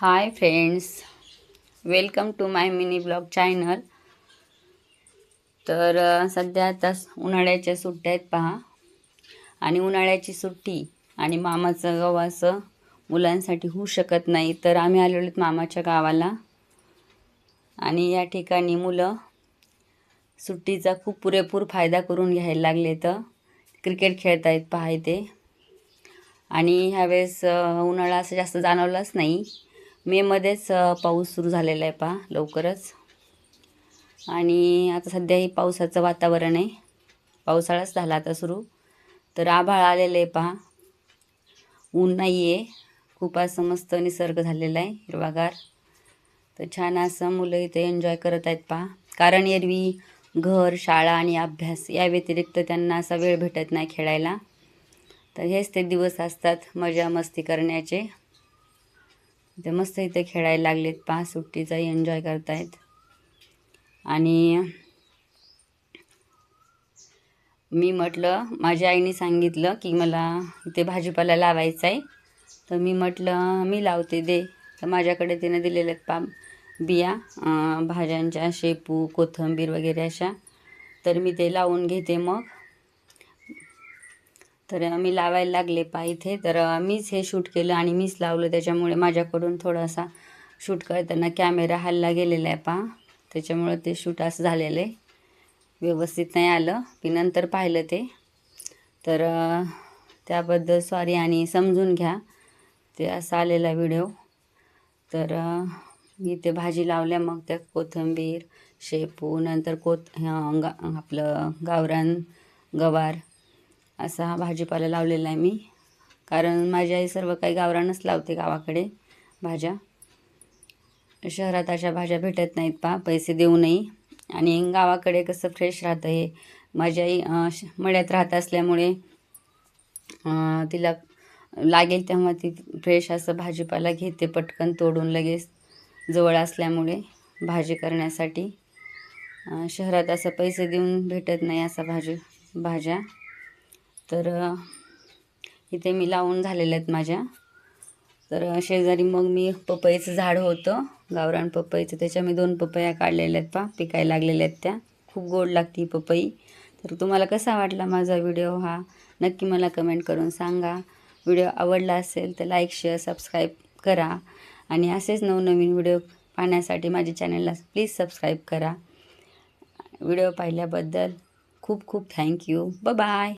Hi friends welcome to my mini blog channel तर सध्या आता उन्हाळ्याच्या सुट्ट्या आहेत पहा. आणि उन्हाळ्याची सुट्टी आणि मामाचं गावाचं मुलांसाठी होऊ शकत नाही. तर आम्ही आलेलो आहेत मामाच्या गावाला. आणि या ठिकाणी मुलं सुट्टीचा खूप पुरेपूर फायदा करून घ्यायला लागले तर क्रिकेट खेळतायत पहा इथे. आणि ह्यावेळेस उन्हाळा असं जास्त जाणवलाच नाही. मेमध्येच पाऊस सुरू झालेला आहे पहा लवकरच. आणि आता सध्या ही पावसाचं वातावरण आहे. पावसाळाच झाला आता सुरू. तर आभाळ आलेलं आहे पहा. ऊन नाही आहे खूप असं मस्त निसर्ग झालेला आहे हिरवागार. तर छान असं मुलं इथे एन्जॉय करत आहेत पहा. कारण एरवी घर शाळा आणि अभ्यास या व्यतिरिक्त त्यांना असा वेळ भेटत नाही खेळायला. तर हेच ते दिवस असतात मजा मस्ती करण्याचे. ते मस्त इथे खेळायला लागलेत पहा सुट्टीचाही एन्जॉय करतायत. आणि मी म्हटलं माझ्या आईने सांगितलं की मला इथे भाजीपाला लावायचा आहे तर मी म्हटलं मी लावते दे. तर माझ्याकडे तिने दिलेले आहेत पा बिया भाज्यांच्या शेपू कोथिंबीर वगैरे अशा. तर मी ते लावून घेते मग. तर मी लावायला लागले पा इथे. तर मीच हे शूट केलं आणि मीच लावलं. त्याच्यामुळे माझ्याकडून थोडासा शूट करताना कॅमेरा हल्ला गेलेला आहे पा. त्याच्यामुळं ते शूट असं झालेलं आहे. व्यवस्थित नाही आलं. मी नंतर पाहिलं ते. तर त्याबद्दल सॉरी आणि समजून घ्या. ते असा आलेला व्हिडिओ. तर मी ते भाजी लावल्या. मग त्या कोथिंबीर शेपू नंतर कोथ गा आपलं गावरान गवार असा हा भाजीपाला लावलेला आहे मी. कारण माझी आई सर्व काही गावरानच लावते गावाकडे भाज्या. शहरात अशा भाज्या भेटत नाहीत पा पैसे देऊनही आणि गावाकडे कसं फ्रेश राहतं हे. माझी आई श- मळ्यात राहत असल्यामुळे तिला लागेल तेव्हा ती फ्रेश असं भाजीपाला घेते पटकन तोडून लगेच जवळ असल्यामुळे भाजी करण्यासाठी. शहरात असं पैसे देऊन भेटत नाही असा भाजी भाज्या. तर इथे मी लावून झालेल्या आहेत माझ्या. तर शेजारी मग मी पपईचं झाड होतं गावरान पपईचं. त्याच्या मी दोन पपया काढलेल्या आहेत पा पिकायला लागलेल्या आहेत त्या. खूप गोड लागते पपई. तर तुम्हाला कसा वाटला माझा व्हिडिओ हा? नक्की मला कमेंट करून सांगा. व्हिडिओ आवडला असेल तर लाईक शेअर सबस्क्राईब करा. आणि असेच नवनवीन व्हिडिओ पाहण्यासाठी माझ्या चॅनलला प्लीज सबस्क्राईब करा. व्हिडिओ पाहिल्याबद्दल खूप खूप थँक्यू बाय.